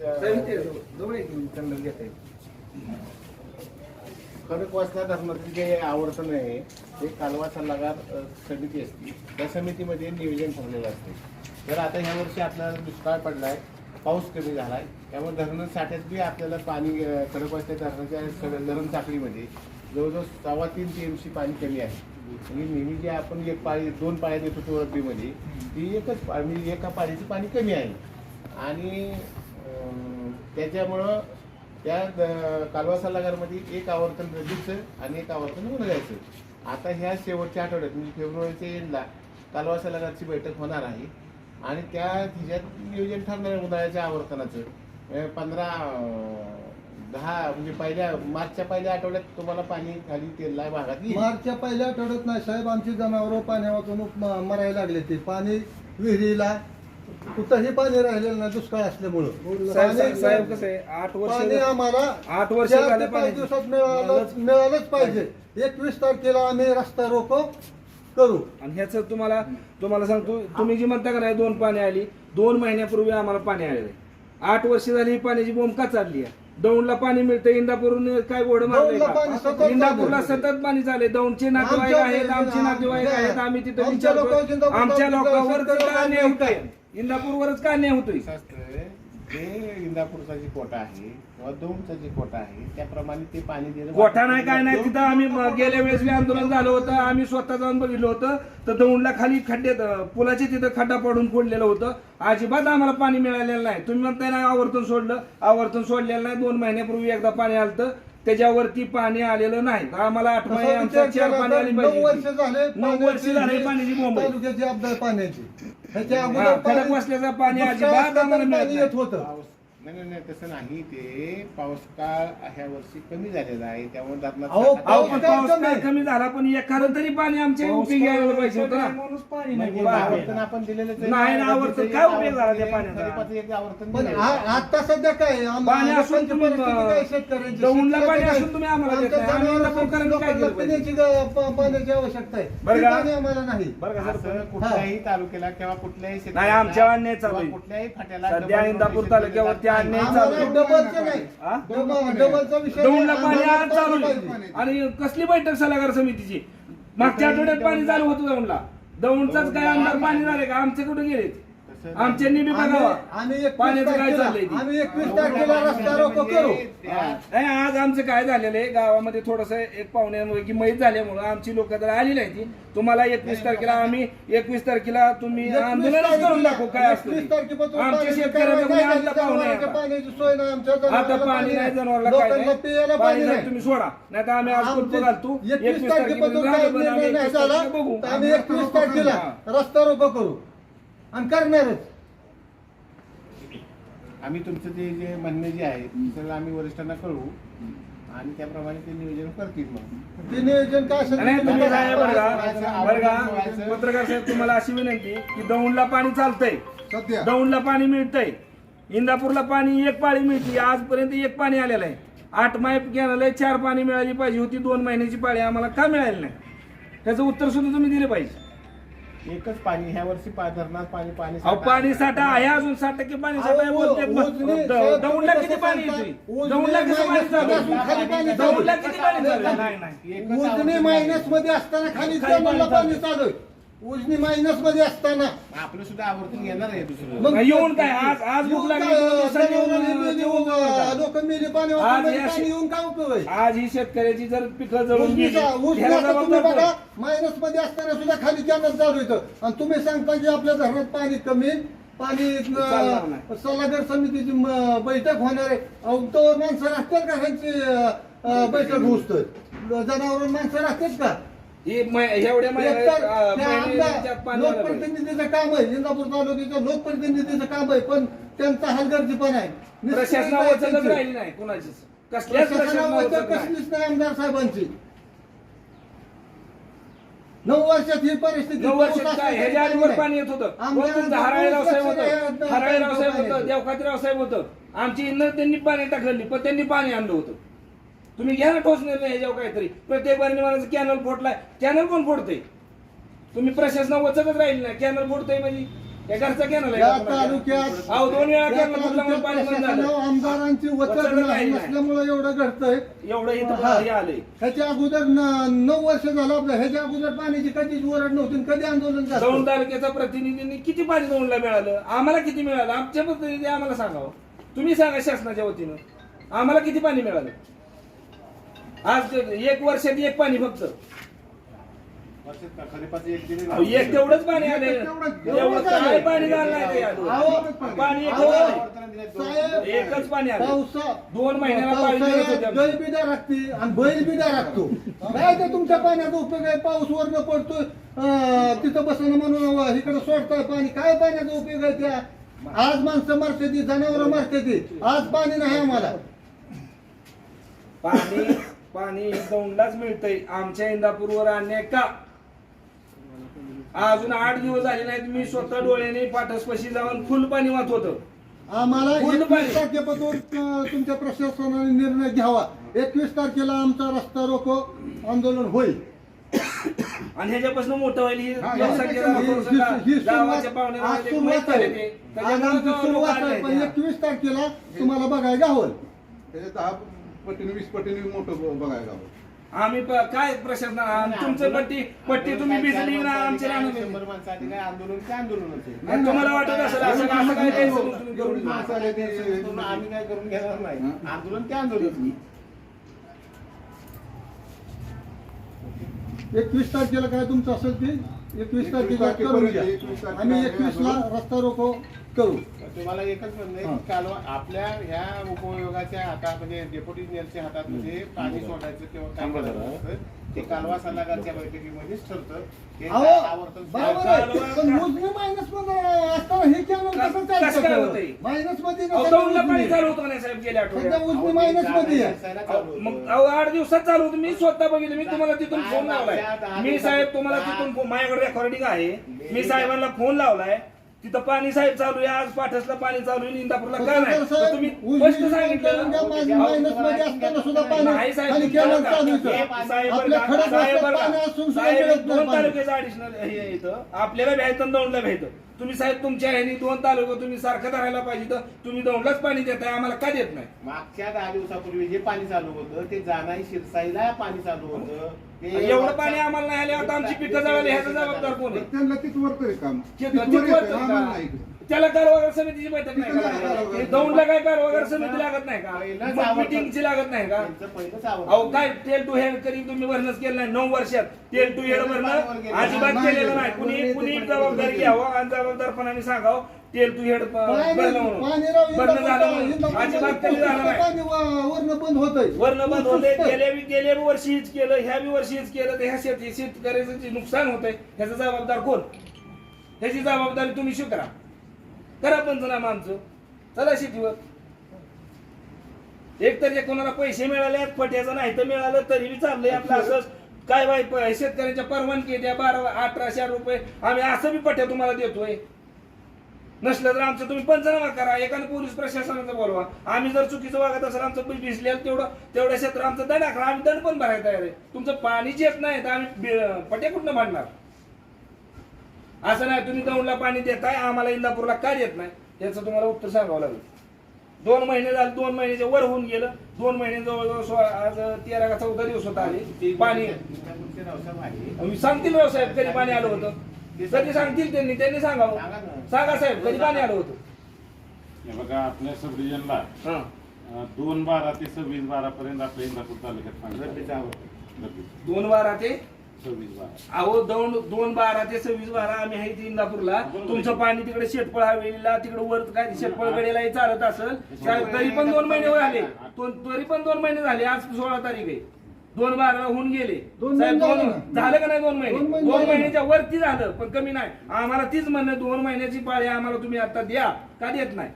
जवळ आहे की घेता येईल जे आवर्तन आहे ते कालवा सल्लागार समिती असते. त्या समितीमध्ये नियोजन ठरलेलं असते. तर आता ह्या वर्षी आपल्याला दुष्काळ पडलाय पाऊस कमी झालाय. त्यामुळे धरण साठ्यात बी आपल्याला पाणी अ, खडकवासल्या धरणाच्या धरण साखळीमध्ये जवळजवळ सव्वा तीन टी पाणी कमी आहे. आणि नेहमी जे आपण एक पाळी दोन पाळ्या देतो रब्बीमध्ये ती एकच पा- म्हणजे एका पाळीचं पाणी कमी आहे. आणि त्याच्यामुळं त्या कालवा सल्लागारमध्ये एक आवर्तन रजीचं आणि एक आवर्तन उन्हाळ्याचं आता ह्या शेवटच्या आठवड्यात म्हणजे फेब्रुवारीच्या एंडला कालवा सल्लागारची बैठक होणार आहे. आणि त्या ह्याच्यात नियोजन ठरणार आहे उन्हाळ्याच्या आवर्तनाचं. पंधरा दहा म्हणजे पहिल्या मार्चच्या पहिल्या आठवड्यात तुम्हाला पाणी खाली तेल भागात मार्चच्या पहिल्या आठवड्यात नाही साहेब आमची जनावरं पाण्यावाचून मरायला लागले ते. पाणी विहिरीला कुठंही पाणी राहिलेलं नाही दुष्काळ असल्यामुळं. साहेब साहेब- पाणी- साहेब कसं आहे? आठ पाणी वर्ष आम्हाला आठ वर्ष चार झाले पाच पाणी दिवसात मिळालंच मिळालंच पाहिजे. एकवीस तारखेला आम्ही रस्ता रोको करू. आणि ह्याच तुम्हाला तुम्हाला सांगतो तुम्ही जी म्हणता का नाही दोन पाणी आली दोन महिन्यापूर्वी आम्हाला पाणी आलेलं आहे. आठ वर्ष झाली ही पाण्याची बोंब का चालली आहे? दौंडला पाणी मिळतं इंदापूरून काय गोड दौंडला पाणी सतत मारलंय इंदापूरला. सतत पाणी चालले दौंडचे नातेवाईक आमच्या- आहेत आमचे नातेवाईक आहेत आम्ही तिथे आमच्या लोकांची आमच्या लोकांवर अन्याय होतोय इंदापूरवरच का अन्याय होतोय? असतं जे इंदापूरचा जी कोटा आहे किंवा दोमचा जी कोटा आहे त्याप्रमाणे ते पाणी देणं गोठा नाही काय नाही तिथं आम्ही म- गेल्या वेळेस बी आंदोलन झालं होतं आम्ही स्वतः जाऊन बघितलं होतं तर दौंडला खाली खड्ड्यात अं, पुलाच्या तिथं खड्डा पडून फोडलेलं होतं. अजिबात आम्हाला पाणी मिळालेलं नाही. तुम्ही म्हणताय ना आवर्तन सोडलं. आवर्तन सोडलेलं नाही. दोन महिन्यापूर्वी एकदा पाणी आलं त्याच्यावरती पाणी आलेलं नाही. तर आम्हाला आठ महिने आमच्या चार पाणी आली नऊ वर्ष पाहिजे झाले नऊ वर्ष झाले पाण्याची बोंब. आहे. तालुक्याची आपदार पाण्याची. ह्याच्या अगोदर खडक पाणी- वासल्याचं पाणी अजिबात असताना आम्हाला मिळत पाणी नाही. येत होतं नाही नाही नाही तसं नाही ते पाऊस काळ ह्या वर्षी कमी झालेला आहे त्यामुळे अहो, अहो, पाऊस पण काय पाऊस कमी काय आहे? कमी झाला पण एखादं तरी पाणी आमच्या उपयोगी यायला पाहिजे होतं ना म्हणजे आवर्तन आपण दिलेलं नाही ना, आवर्तन काय उपयोग झाला त्या पाण्याचा? तरीपासून एक आवर्तन पण दिलेलं आ- आहे. आता सध्या काय आहे? आम- पाणी आम- असून तुम्ही, परिस्थिती काय शेतकऱ्यांची? दौंडला शेतकऱ्याचं पाणी काय? असून तुम्ही आम्हाला देत आमच्या नाही. आम्ही जनावरांना इंदापूरकरांनी काय लोकांना केलं पाहिजे? पिण्याची ग- प- पाण्याची आवश्यकता आहे बरं ती का? पाणी आम्हाला नाही बरं का सर असं कुठल्याही तालुक्याला किंवा कुठल्याही नाही, शेतकऱ्याला आमच्या अन्याय चालू किंवा आहे. कुठल्याही फाट्याला सध्या डबल इंदापूर तालुक्यावरती अन्याय. चालू. आणि कसली बैठक सल्लागार समितीची? मागच्या आठवड्यात पाणी चालू होतं दौंडला. दौंडचाच काय आमदार पाणी झाले का? आमचे कुठे गेले आमच्यांनी बी बघावा. आम्ही- पाण्याचं काय तारखेला चाललंय ते? आम्ही एकवीस तारखेला रस्ता रोको करू. नाही आज आमचं काय झालेलं आहे? गावामध्ये थोडस एक पाहुण्यामुळे की मैत झाल्यामुळे आमची लोक जर आली नाही ती. तुम्हाला एकवीस तारखेला आम्ही एकवीस तारखेला तुम्ही आंदोलनच करून दाखवू काय असतं एकवीस. तारखेपासून आमच्या पाण्याची कोणी आणला पाहुणे जनावरांच्या आता. पाण्याची सोय नाही आमच्या आता जनावरांना पाणी नाही. जनावरला काय लोकांना प्यायला नाही पाणी नाही तुम्ही सोडा. नाही तर आम्ही आज कुलप घालतो. एकवीस तारखेपासून काय आम्ही निर्णय नाही 21 झाला. तारखेला बघू. तर आम्ही एकवीस तारखेला. रस्ता रोको करू. आणि करणारच. आम्ही तुमचं ते जे म्हणणे जे आहे ते सगळं आम्ही वरिष्ठांना कळवू. आणि त्याप्रमाणे ते नियोजन करतील मग. ते नियोजन काय असेल नाही ते तुम्ही करा. काय बरं का. व्हायचं, बरं का व्हायचं. पत्रकार साहेब तुम्हाला अशी विनंती की दौंडला पाणी चालतंय. सध्या. दौंडला पाणी मिळतंय. इंदापूरला पाणी एक पाळी मिळते. आजपर्यंत एक पाणी आलेलं आहे. आठ माईप घ्यायला चार पाणी मिळाली पाहिजे होती. दोन महिन्याची पाळी आम्हाला का मिळाली नाही? त्याचं उत्तर सुद्धा तुम्ही दिले पाहिजे. एकच पाणी ह्या वर्षी पा- धरणात पाणी पाणी अहो पाणी साठा आहे अजून साठ टक्के पाणी साठा आहे अहो, बोलतेत मग. द- दौंडला किती पाणी सांगता? येते उजनी दौंडला किती पाणी चालू आहे? दौंडला. किती पाणी चालू आहे? नाही नाही एकच उजनी आवडतं. मायनसमध्ये असताना खाली जमिनीला पाणी पाणी चालू आहे उजनी मायनसमध्ये असताना. आपलं सुद्धा आवर्तन घेणार आहे दुसरं. मग- येऊन काय? आज आज. लोक मेली पाणी आज वाचून या पाणी शे- येऊन काय उपयोग आहे आज ही शेतकऱ्याची जर पिकं जळून गेली उजनीचा- उजनी ह्याला आता तुम्ही जबाबदार बघा कोण? मायनसमध्ये असताना सुद्धा खाली कॅनल चालू येतं आणि तुम्ही सांगता की आपल्या धरणात पाणी कमी पाणी चालणार नाही. सल्लागार समितीची म- बैठक होणार आहे. अहो, तो माणसं राहतात का ह्यांची अं, बैठक घुसतोय जनावर माणसं राहतात का? लोकप्रतिनिधीचं काम आहे इंदापूर तालुक्याचं लोकप्रतिनिधीचं काम आहे पण त्यांचा हलगर्जीपणा आहे. कसलीच नाही. आमदार साहेबांची. नऊ वर्षात ही परिस्थिती नऊ वर्षात. पाणी येत होतं. हराळेराव साहेब होतं. हराळेराव साहेब. होतं. देवखातीराव साहेब होतं. आमची इंधन त्यांनी पाणी टाकली पण त्यांनी पाणी आणलं होतं. तुम्ही घ्या ना ठोस निर्णय ह्याच्यावर काहीतरी. प्रत्येक बारीने मला कॅनल फोडलाय. कॅनल कोण फोडतंय? तुम्ही प्रशासना वचतच राहील ना कॅनल फोडतंय म्हणजे? काय घरचा कॅनल या आहे तालुक्यात अहो दोन वेळा या कॅनल तालुक्यात पाणी बंद प्रशासनावर झालं आमदारांची वचक वचक नाही नाही. नसल्यामुळे एवढं घडतंय. एवढं इथं हा. हे आलंय. ह्याच्या अगोदर न- नऊ वर्ष झालं आपलं. ह्याच्या अगोदर पाण्याची कधीच वरड नव्हती आणि कधी आंदोलन दौंड झालं तालुक्याच्या प्रतिनिधींनी किती पाणी दौंडला मिळालं? आम्हाला किती मिळालं? आमच्या प्रतिनिधी आम्हाला सांगावं. तुम्ही सांगा शासनाच्या वतीनं. आम्हाला किती पाणी मिळालं? आज एक वर्षात एक पाणी फक्त. वर्षात का? खरीपाचं एक तेवढंच पाणी आले. काय पाणी झालं. नाही ते पाणी एक एकच पाणी आलं. पावसा दोन महिन्याला पाणी बिदा राखते आणि बैल बिदा राखतो काय ते तुमच्या पाण्याचा उपयोग आहे? पाऊस वरनं पडतोय. तिथं बसणं म्हणून इकडे सोडताय पाणी. काय पाण्याचा उपयोग आहे त्या? आज माणसं मारते ती जनावर मारते ती आज पाणी नाही आम्हाला. पाणी पाणी दौंडलाच मिळतंय. आमच्या इंदापूरवर अन्याय का अजून आठ दिवस झाले नाहीत मी स्वतः डोळ्याने पाठसपाशी जाऊन फुल पाणी वाहत होतं. आम्हाला पूर्ण एकवीस पाणी. तारखेपासून अं, तुमच्या प्रशासनाने निर्णय घ्यावा. एकवीस तारखेला आमचा रस्ता रोको आंदोलन होईल. आणि ह्याच्यापासून मोठं होईल ही हा, लोकसंख्या ही- ही- थोडंसं गा- ही सुरुवात- गावाच्या पाहुण्या आज रावळ्याचे सुरुवात माहीत झाले आहे. ते. आज त्याच्यामुळे आमची गाव सुरुवात लोकं आहे. पण एकवीस तारखेला तुम्हाला बघायला गावल त्याच्यात दहा पटीने वीस पटीने मोठं बघायला हवं. आम्ही प- काय प्रशासन तुमचं पट्टी पट्टी तुम्ही भिजली ना आमचे राहणं शंभर माणसासाठी काय आंदोलन? काय नाही, तुम्हाला वाटत असेल असं असं काय द्यायचं मग तुम्ही करून एवढी घ्या. माणसं आली ते करून आम्ही काय करून घेणार नाही. आंदोलन ते आंदोलन. एकवीस तारखेला काय तुमचं असेल ते? एकवीस तारखेला करून घ्या आम्ही एकवीसला रस्ता रोको करू. तुम्हाला एकच म्हणणं कालवा आपल्या ह्या उपयोगाच्या हातात म्हणजे डेप्युटी इंजिनियरच्या हातात म्हणजे पाणी सोडायचं किंवा काय ते कालवा सल्लागारच्या बैठकीमध्येच ठरतं. अहो काय आवर्तन बरोबर आहे पण मोजणी मायनसमध्ये असताना हे कॅनल कसं कसं काय होतंय? चालतं मायनसमध्ये अहो, नसेल दौंडला पाणी मोजणी. चालू होतं का नाही साहेब गेल्या सध्या आठवड्यात उजनी मायनसमध्ये आहे. अहो, मग अहो आठ दिवसात चालू होतं. मी स्वतः बघितलं. मी तुम्हाला तिथून फोन लावलाय. मी साहेब तुम्हाला तिथून फो- माझ्याकडे रेकॉर्डिंग आहे. मी साहेबांना फोन लावलाय. तिथं पाणी साहेब चालू आहे आज पाठसला पाणी चालू आहे इंदापूरला का नाही तर तुम्ही स्पष्ट सांगितलं नाही साहेब. साहेब साहेब साहेब दोन. तालुक्याचं हे इथं. आपल्याला भ्यायचं दौंडला भ्यायचं. तुम्ही साहेब तुमच्या ह्यानी दोन तालुका तुम्ही सारखं धरायला पाहिजे तर तुम्ही दौंडलाच पाणी देताय आम्हाला का देत नाही? मागच्या दहा दिवसापूर्वी जे पाणी चालू होतं ते जाणाई शिरसाईला पाणी चालू होतं. एवढं पाणी आम्हाला नाही आले आता आमची पिकं जळाली ह्याचा जबाबदार कोण आहे? त्यांना तरी काम. नाही. त्याला कारवागार समितीची बैठक नाही तिथं का? नाही कारवागार. हे दौंडला काय कारवागार समिती लागत नाही पहिलंच का आवडतं. मिटिंगची लागत नाही का? त्यांचं पहिलंच आवडतं. अहो काय तेल टू हेड कधी तुम्ही भरणंच केलं नाही नऊ वर्षात तेल टू हेड भरणं अजिबात केलेलं नाही नाही. कुणी कुणी जबाबदारी घ्यावं आणि जबाबदारपणाने सांगावं. तेल टू हेड भरणं म्हणून. भरणं झालं म्हणून. अजिबात नाही. बंद होतंय. वर्ण बंद होते गेल्या गेल्या बी वर्षी हीच केलं ह्या बी वर्षी हीच केलं. तर ह्या शेत शेतकऱ्याचं नुकसान होतंय ह्याचा जबाबदार कोण? ह्याची जबाबदारी तुम्ही स्वीकारा करा पंचनामा आमचं. चला शेतीवर. एक तर जे कोणाला पैसे मिळाले पट्याचं नाही तर मिळालं तरी बी चाललंय आपलं असंच. काय प- शेतकऱ्यांच्या परवानगी द्या बारा अठराशे रुपये. आम्ही असं बी पट्या तुम्हाला देतोय. नसलं तर आमचं तुम्ही पंचनामा करा एखादं पोलीस प्रशासनाचं बोलवा आम्ही जर चुकीचं वागत असेल आमचं बिल भिजलेलं तेवढं तेवढ्या क्षेत्र आमचं दंड आखला आम्ही दंड पण भरायला तयार आहे तुमचं पाणीच येत नाही तर आम्ही पट्या कुठनं भांडणार असं नाही तुम्ही दौंडला पाणी देताय आम्हाला इंदापूरला का देत नाही याचं तुम्हाला उत्तर सांगावं लागेल दोन महिने झाले दोन महिन्याच्या वर होऊन गेलं दोन महिने जवळजवळ सोळा आज तेरा का चौदा दिवस होत आले पाणी. सांगतील साहेब कधी पाणी आलं होतं कधी सांगतील त्यांनी त्यांनी सांगावं. सांगा साहेब कधी पाणी आलं होतं. हे बघा आपल्या सब डिव्हिजनला हा दोन बारा ते सव्वीस बारा पर्यंत आपल्या इंदापूर तालुक्यात पाणी. दोन बारा ते? सव्वीस बारा. अहो दोन दोन बारा ते सव्वीस बारा आम्ही आहे इथे इंदापूरला. तुमचं पाणी तिकडे शेटपळ हवेलीला तिकडे वर काय शेटपळ गडीला चालत असेल. त्या- तरी पण दोन महिने झाले. तो- तरी पण दोन महिने झाले. आज सोळा तारीख आहे. दोन बारा होऊन गेले. दोन साहेब महिने दोन झाले. झालं का नाही दोन महिने? दोन महिने दोन झाले. महिन्याच्या वरती झालं पण कमी नाही. आम्हाला तीच म्हणणं दोन महिन्याची पाळी आम्हाला तुम्ही आता द्या. का देत नाही?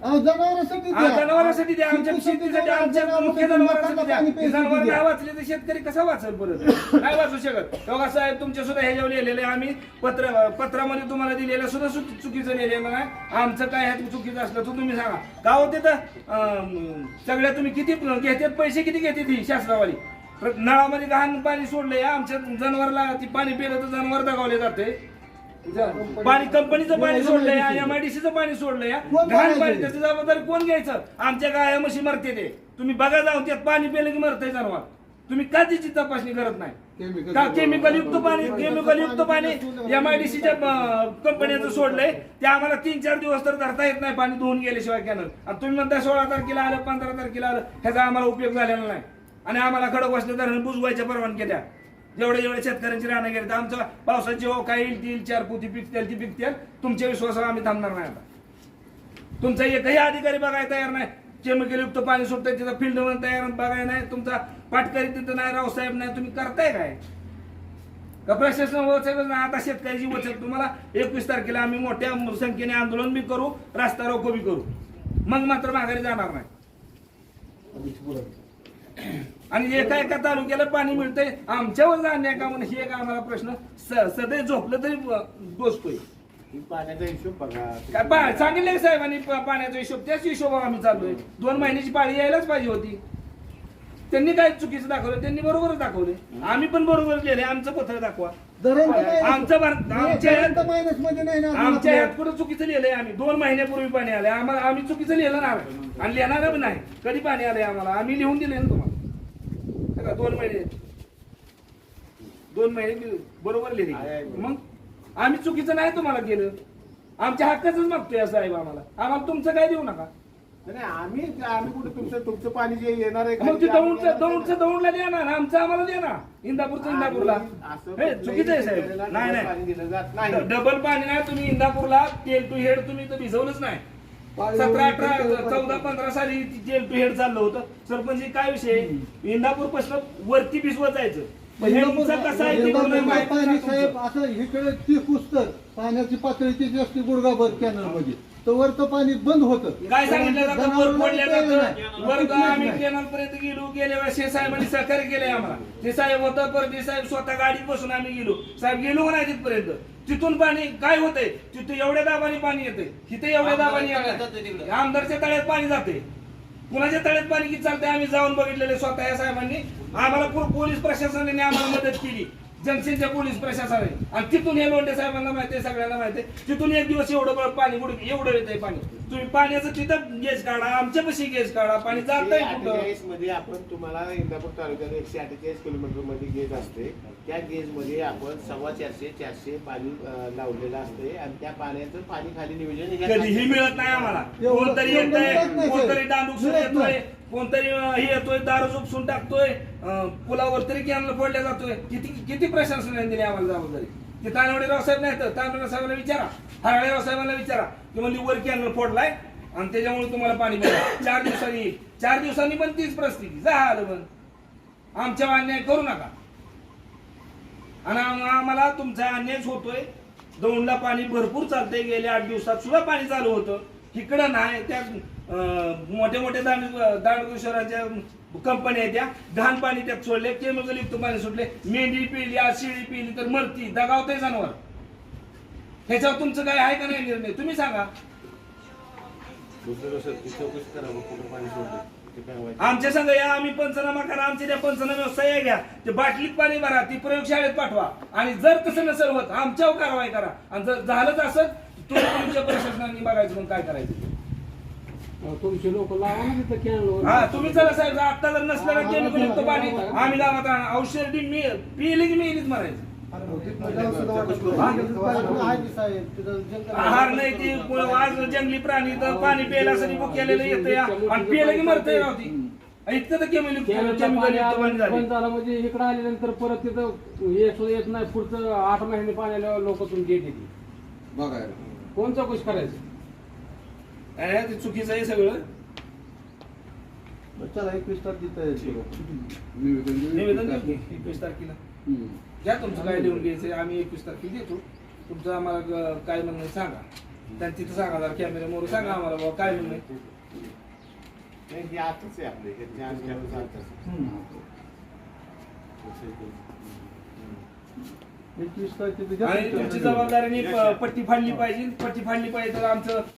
जनावरांसाठी हा, द्या. जनावरांसाठी द्या. आमच्या शेतीसाठी आमच्या मुख्य जनावरांसाठी द्या. जनावर. नाही वाचले तर शेतकरी कसा वाचल परत? नाही वाचू शकत. तेव्हा साहेब तुमच्या सुद्धा ह्याच्यावर लिहिलेलं आहे आम्ही. पत्र पत्रामध्ये तुम्हाला दिलेलं सुद्धा चुक- चुकीचं लिहिलेलं नाही आमचं काय ह्यात चुकीचं असलं तर तुम्ही सांगा. का होते तर सगळ्या तुम्ही किती घेतात पैसे किती घेतात ही शास्त्रावाली प्र- नळामध्ये घाण पाणी सोडलंय. आमच्या जनावरला ती पाणी पिलं तर जनावर दगावले जाते. पाणी कंपनीचं पाणी सोडलंय एमआयडीसीचं पाणी सोडलंय घाण? पाणी त्याची जबाबदारी कोण घ्यायचं? आमच्या गाया म्हशी मरते ते. तुम्ही बघा जाऊन त्यात पाणी पिलं की मरतंय जनावर तुम्ही का त्याची तपासणी करत नाही. का केमिकल युक्त पाणी केमिकल युक्त पाणी एमआयडीसीच्या कंपन्याचं सोडलंय. ते आम्हाला तीन चार दिवस तर धरता येत नाही पाणी धुवून गेल्याशिवाय कॅनल आणि तुम्ही म्हणता सोळा तारखेला आलं पंधरा तारखेला आलं ह्याचा आम्हाला उपयोग झालेला नाही. आणि आम्हाला खडक बसले धरण बुजवायच्या परवानग्या द्या. जेवढे जेवढे शेतकऱ्यांची राहणं गेले तर आमच्या पावसाची हो काय येईल ती चार पोती पिकतील ती पिकतील. तुमच्या विश्वासावर आम्ही थांबणार नाही आता. तुमचा एकही अधिकारी बघायला तयार नाही. केमिकल युक्त पाणी सुटतंय तिथं फील्डमध्ये तयार बघायला नाही. तुमचा पाटकरी तिथं नाही रावसाहेब नाही. तुम्ही करताय काय? का प्रशासन वचकच नाही? आता शेतकऱ्याची वचक तुम्हाला एकवीस तारखेला आम्ही मोठ्या संख्येने आंदोलन बी करू रास्ता रोको बी करू. मग मात्र माघारी जाणार नाही. आणि एका एका तालुक्याला पाणी मिळतंय. आमच्यावर जाण्या का म्हणून? हे एक आम्हाला प्रश्न. स- सदैव झोपलं तरी दोस्तोय ही पाण्याचा हिशोब बघा. सांगितलं का साहेबांनी पाण्याचा हिशोब? त्याच हिशोबावर आम्ही चाललोय. दोन महिन्याची पाळी यायलाच पाहिजे होती. त्यांनी काय चुकीचं दाखवलं? त्यांनी बरोबरच दाखवले आम्ही पण बरोबर लिहिले आमचं पत्र दाखवा. आमचं आमच्या कुठं चुकीचं लिहिलंय आम्ही? दोन महिन्यापूर्वी पाणी आलंय. आम्हाला आम्ही चुकीचं लिहिलं ना. आणि लिहिणार बी नाही. कधी पाणी आलंय आम्हाला? आम्ही लिहून दिले ना तुम्हाला. का, दोन महिने. दोन महिने बी बरोबर. लिहिले. मग आम्ही चुकीचं नाही तुम्हाला केलं. आमच्या हक्काच मागतोय साहेब आम्हाला. आम्हाला तुमचं काय देऊ नका. नाही आम्ही आम्ही कुठे तुमचं तुमचं पाणी जे येणार आहे मग ते दौंडचं दौंडचं दौंडला द्या ना आमचं आम्हाला द्या ना इंदापूरचं इंदापूरला. हे चुकीचं आहे साहेब. नाही नाही डबल पाणी नाही तुम्ही इंदापूरला. तेल टू हेड तुम्ही तर भिजवलंच नाही. सतरा अठरा चौदा पंधरा साली तेल टू हेड चाललं होतं. सरपंच काय विषय? इंदापूरपासून वरती भिजवत जायचं. ते साहेब. असं इकडे ती पुस्तक पाण्याची पातळी किती असते गुडगाभर कॅनलमध्ये तर वरचं पाणी बंद होतं. काय सांगितलं जातं वर कळलं जातं. वर्ग आम्ही नाही. कॅनल पर्यंत गेलो गेल्या वेळेस हे साहेबांनी सहकार्य केलंय आम्हाला. ते साहेब होतं परत साहेब स्वतः गाडीत बसून आम्ही गेलो. साहेब गेलो का नाही तिथपर्यंत? तिथून पाणी काय होतंय? तिथं एवढ्या दाबाने पाणी येतंय. तिथे एवढ्या दाबाने येतंय. आमदारच्या तळ्यात पाणी जाते कुणाच्या तळ्यात पाणी किती चालतंय? आम्ही जाऊन बघितलेले स्वतः या साहेबांनी. आम्हाला पोलीस प्रशासनाने आम्हाला मदत केली. जंक्शनच्या पोलीस प्रशासनाने. आणि तिथून हे लोंढे साहेबांना माहिती आहे सगळ्यांना माहिती आहे. तिथून एक दिवस एवढं पाणी बुड एवढं येतंय पाणी. तुम्ही पाण्याचं तिथं गेज काढा आमच्या पशी गेज काढा पाणी कुठं? अठ्ठेचाळीसमध्ये आपण तुम्हाला इंदापूर तालुक्यात एकशे अठ्ठेचाळीस किलोमीटरमध्ये गेज असते. त्या गेजमध्ये आपण सव्वा चारशे चारशे पाणी अं, लावलेलं असते. आणि त्या पाण्याचं पाणी खाली नियोजन कधीही मिळत नाही आम्हाला. कोणतरी मिळत नाही, कोणतरी. डांडूक मिळत येतोय. नाही. कोणतरी हे येतोय दारू झोपसून टाकतोय पुलावर तरी कॅनल फोडल्या जातोय. किती किती प्रशासनाने दिली आम्हाला जबाबदारी. ते तानवडे रावसाहेब नाही तर तानवडे साहेबांना विचारा. हराळे रावसाहेबांना विचारा. की म्हणजे वर कॅनल फोडलाय आणि त्याच्यामुळे तुम्हाला पाणी मिळालं. चार दिवसांनी येईल चार दिवसांनी पण तीच परिस्थिती झालं पण. आमच्या अन्याय करू नका. आणि आम्हाला तुमचा अन्यायच होतोय. दौंडला पाणी भरपूर चालतंय. गेल्या आठ दिवसात सुद्धा पाणी चालू होतं. इकडं नाही त्या मोठ्या मोठ्या दांड दांडगेश्वरांच्या कंपन्या आहेत त्या. घाण पाणी त्यात सोडले केमिकल युक्त पाणी सोडले मेंढी पिली आज शिळी पिली तर मरती दगावतंय जनावर. ह्याच्यावर तुमचं काय आहे का नाही निर्णय? तुम्ही सांगा. आमच्या संघ या आम्ही पंचनामा करा आमच्या त्या पंचनामा सह्या घ्या. ते बाटलीत पाणी भरा ती प्रयोगशाळेत पाठवा. आणि जर तसं नसेल होत आमच्यावर कारवाई करा. आणि जर झालंच असं तुम्ही तुमच्या प्रशासनाने बघायचं मग काय करायचं? तुमचे लोक लावा ना तिथं कॅनल हा तुम्ही चला साहेब आता जर नसलं केमिकल युक्त पाणी आम्ही गावात राहणार औषधी मी पिली की मी इलीच मारायचं. आहार नाही ती आज जंगली प्राणी तर पाणी प्यायला बुक केलेलं येतं आणि पिलं की मरतंय राव ती. इतकं तर केमिकल म्हणजे इकडे आल्यानंतर परत तिथं येत येत नाही. पुढचं आठ महिने पाण्याला लोक तुमची येते ती. बघायला. कोण चौकशी करायचं? अरे, ते चुकीचं आहे सगळं. चला एकवीस तारखेला निवेदन देऊ. की? एकवीस तारखेला. घ्या तुमचं काय लिहून घ्यायचं आम्ही एकवीस तारखेला देतो. तुमचं आम्हाला काय म्हणणं सांगा. त्यांनी तिथं सांगा जरा कॅमेऱ्यामोर सांगा आम्हाला बाबा काय म्हणणं. नाही, हे आताच आहे आपले हे. एकवीस तारखेला आणि तुमची जबाबदारीने पट्टी फाडली पाहिजे. पट्टी फाडली पाहिजे तर आमचं